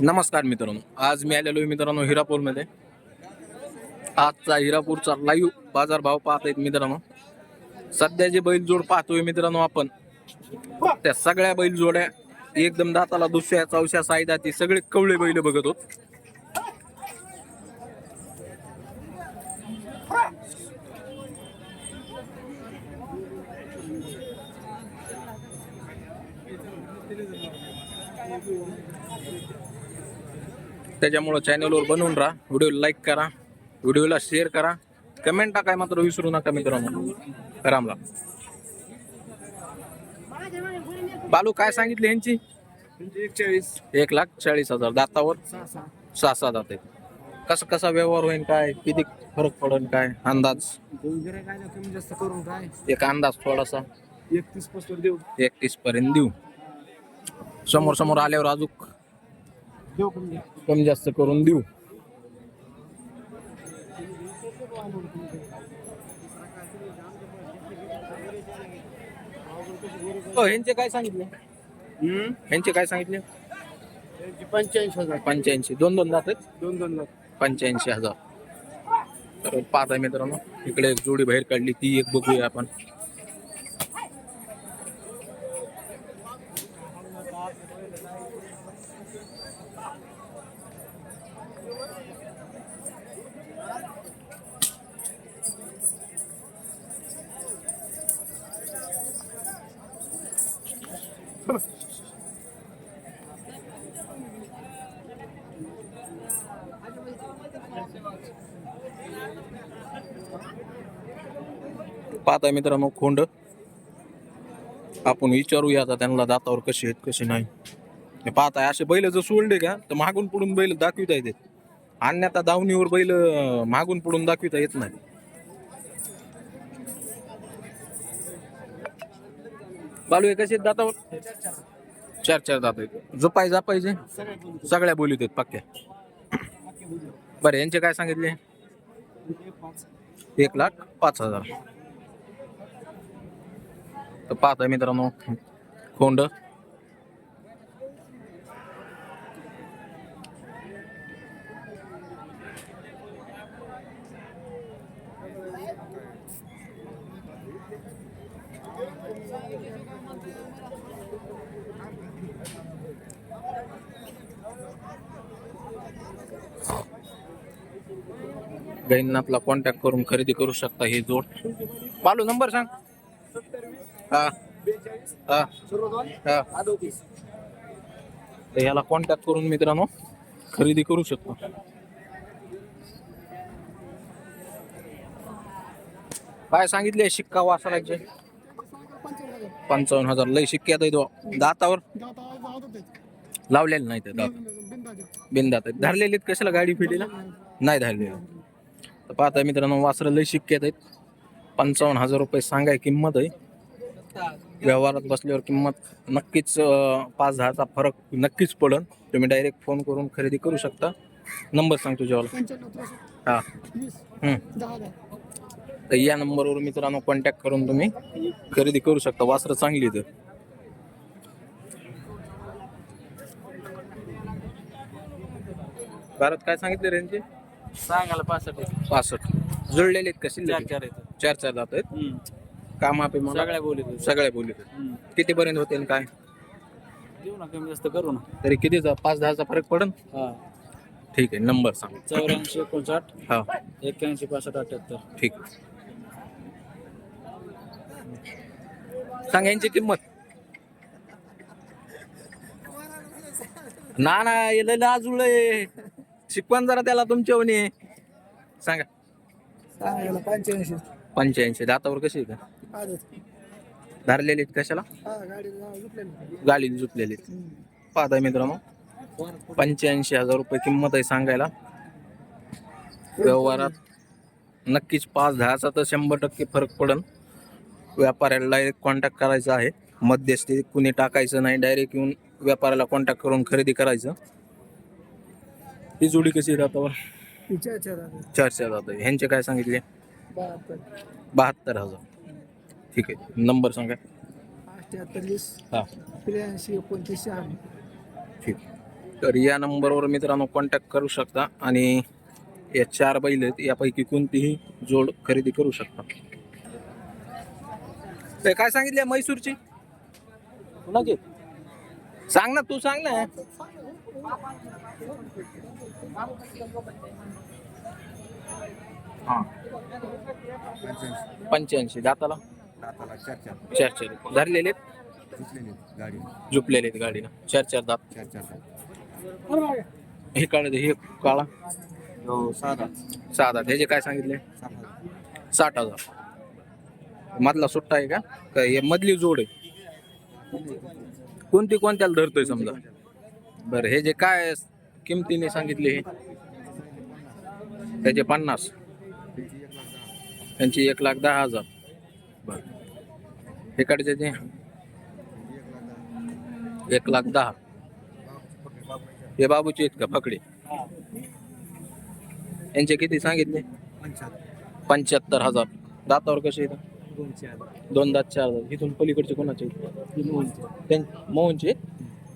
नमस्कार मित्रांनो. आज मी आलेलो आहे मित्रांनो हिरापूरमध्ये. आजचा हिरापूरचा लाईव्ह बाजारभाव पाहत आहेत मित्रांनो. सध्या जे बैलजोड पाहतोय मित्रांनो आपण त्या सगळ्या बैलजोड्या एकदम दाताला दुसऱ्या चौशा साईदा ती सगळे कवळे बैल बघत होत त्याच्यामुळं चॅनलवर बनवून राहा. व्हिडिओ लाईक करा. व्हिडिओला शेअर करा. कमेंट टाकाय मात्र विसरू नका मित्रांनो. राम राम. बालू काय सांगितले यांची? एक लाख चाळीस हजार. दातावर? सहा सहा दात आहेत. कसं कसा व्यवहार होईल काय? किती फरक पडेल काय? अंदाज? एक अंदाज थोडासा. एकतीसपासून देऊ. एकतीस पर्यंत देऊ. समोर समोर आल्यावर अजून. कमी जास्त करून देऊ. हो, ह्यांचे काय सांगितले? ह्यांचे काय सांगितले? पंच्याऐंशी हजार. पंच्याऐंशी. दोन दोन जात आहेत दोन दोन लाख पंच्याऐंशी हजार. तर पाहता मित्रांनो इकडे एक जोडी बाहेर काढली ती एक बघूया आपण. पाहताय मित्रांनो खोंड. आपण विचारूया आता त्यांना दातावर कशी आहेत कशी नाही. पाहताय असे बैल जर सोडले का तर मागून पुढून बैल दाखविता येते अन्यथा दावणीवर बैल मागून पुढून दाखविता येत नाही. बालू हे कसे आहेत दातावर? चार चार दात आहेत. जा पाहिजे बोलू सगळ्या बोलीत आहेत पक्क्या बरं यांचे काय सांगितले? एक लाख पाच हजार. तर पाहता मित्रांनो खोंड. गैननाथला कॉन्टॅक्ट करून खरेदी करू शकता हे जोड. बालू नंबर सांग. हा. हा. हा. याला कॉन्टॅक्ट करून मित्रांनो खरेदी करू शकतो. काय सांगितले शिक्का वासराचे? पंचावन्न हजार. लय शिक्के आता तो. दातावर? लावलेले नाही ते दात. बिनदात आहेत धरलेले आहेत कशाला गाडी फिटीला? नाही धरलेले. तर पाहता मित्रांनो वासरं लय शिक्के आहेत. पंचावन्न हजार रुपये सांगाय किंमत आहे. व्यवहारात बसल्यावर किंमत नक्कीच पाच दहाचा फरक नक्कीच पडन. तुम्ही डायरेक्ट फोन करून खरेदी करू शकता. नंबर सांग तुझ्यावाला हा. हम्म. तर या नंबरवर मित्रांनो कॉन्टॅक्ट करून तुम्ही खरेदी करू शकता. वासरं चांगली तर भारत काय सांगितले रेंजचे सांगायला पासष्ट आहे. पासष्ट. जुळलेले आहेत कसे चार चार चार चार जात आहेत? काम मला सगळ्या बोलीत सगळ्या बोलीत किती पर्यंत होते काय? देऊ ना कमी जास्त करू ना. तरी कितीचा पाच दहाचा फरक पडन? हा. ठीक आहे नंबर सांग. चौऱ्याऐंशी एकोणसाठ. हा. एक्क्याऐंशी पासष्ट अठ्याहत्तर. ठीक सांग यांची किंमत. ना ना लय लाजुळे शिकवण जरा त्याला तुमच्या म्हणे सांगा. सांगायला पंच्याऐंशी. पंच्याऐंशी. दातावर कशी आहे का? धरलेले आहेत कशाला? गाडी जुटलेली पाहताय मित्रांनो. पंच्याऐंशी हजार रुपये किंमत आहे सांगायला. व्यवहारात नक्कीच पाच दहाचा तर शंभर टक्के फरक पडन. व्यापाऱ्याला डायरेक्ट कॉन्टॅक्ट करायचा आहे. मध्यस्थी कुणी टाकायचं नाही. डायरेक्ट येऊन व्यापाऱ्याला कॉन्टॅक्ट करून खरेदी करायचं. ही जोडी कशी दातावर? चार चार जात ह्यांचे काय सांगितले? बहात्तर. हजार. ठीक आहे. नंबर सांगा. हा. त्र्याऐंशी ठीक. तर या नंबरवर मित्रांनो कॉन्टॅक्ट करू शकता आणि या चार बैल आहेत. यापैकी कोणतीही जोड खरेदी करू शकता. ते काय सांगितले मैसूरची? कुणाची सांग ना तू सांग ना. पंच्याऐंशी. दाताला? दाताला चार चार. चार चार. धरलेले गाडी. झुपलेले आहेत गाडीनं. चार चार दात. चार चार हे काळ हे काळा साधा सहा दात. ह्याचे काय सांगितले? साठ हजार. मधला सुट्टा आहे का? का हे मधली जोड आहे? कोणती कोणत्याला धरतोय समजा? बरं हे जे काय किमतीने सांगितले हे? त्याचे पन्नास. त्यांची एक लाख दहा हजार. बरं. इकडचे ते? एक लाख दहा. हे बाबूचे आहेत का फकडे यांचे किती सांगितले? पंच्याहत्तर हजार. दातावर कसे येतात दोन दात चार दात इथून पलीकडचे कोणाचे मोहनचे?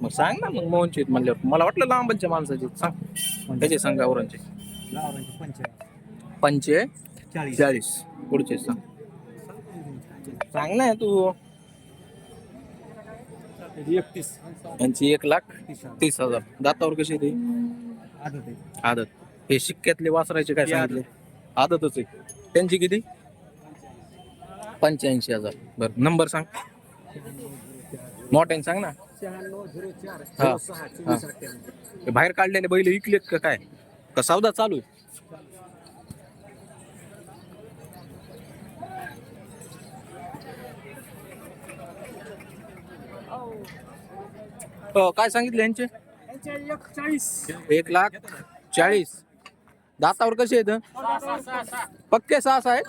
मग सांग ना मग मोहनचे आहेत म्हणल्यावर. मला वाटलं लांबच्या माणसाचे. आहेत. सांग त्याचे सांग गावरांचे पंचे. चाळीस. चाळीस. पुढचे सांग. सांग ना तू. एकतीस. यांची एक लाख तीस हजार. तीस हजार दातावर कशी येते आदत आहे. आदत. हे शिक्क्यातले वासरायचे काय ते सांगितले? आदतच आहे. त्यांची किती? पंच्याऐंशी हजार. बरं नंबर सांग. मोठ्याने सांग ना. हा. हा. हे बाहेर काढल्याने बैल विकलेत का काय का सौदा चालू आहे हो, काय सांगितले यांचे एक एक लाख चाळीस दातावर कसे आहेत पक्के सहा आहेत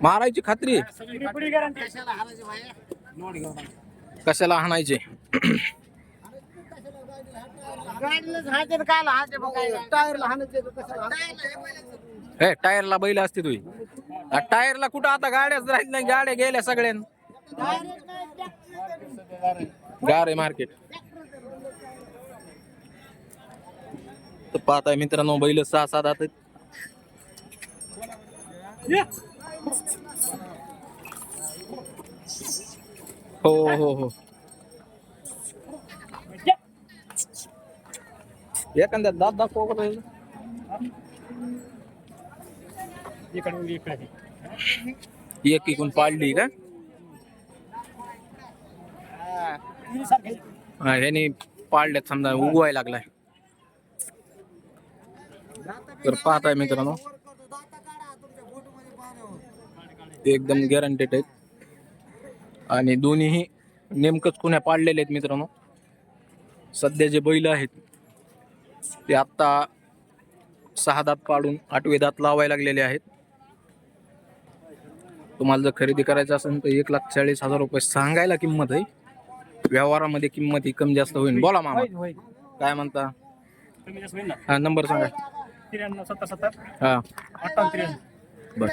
मारायची खात्री कशाला हाणायचे हे टायरला बैल असते तुझी. टायरला कुठं आता गाड्याच राहित नाही गाड्या गेल्या सगळ्या गार आहे मार्केट. पाहताय मित्रांनो बैल सहा सात आता हो हो हो एखाद्या दात दाखव एक इकून पाडली का? हा, ह्यानी पाडल्यात समजा उगवायला लागलाय. तर पाहताय मित्रांनो. एकदम गॅरंटेड आहेत. आणि दोन्हीही नेमकंच कुण्या पाडलेले आहेत मित्रांनो. सध्या जे बैल आहेत ते आत्ता सहा दात पाडून आठवे दात लावायला लागलेले आहेत. तुम्हाला जर खरेदी करायचं असेल तर एक लाख चाळीस हजार रुपये सांगायला किंमत आहे. व्यवहारामध्ये किंमत ही कमी जास्त होईल. बोला मामा. काय म्हणता? हा नंबर सांगा. त्र्याण्णव सत्तर सत्तर हा. अठ्ठावन्न त्र्याण्णव. बर.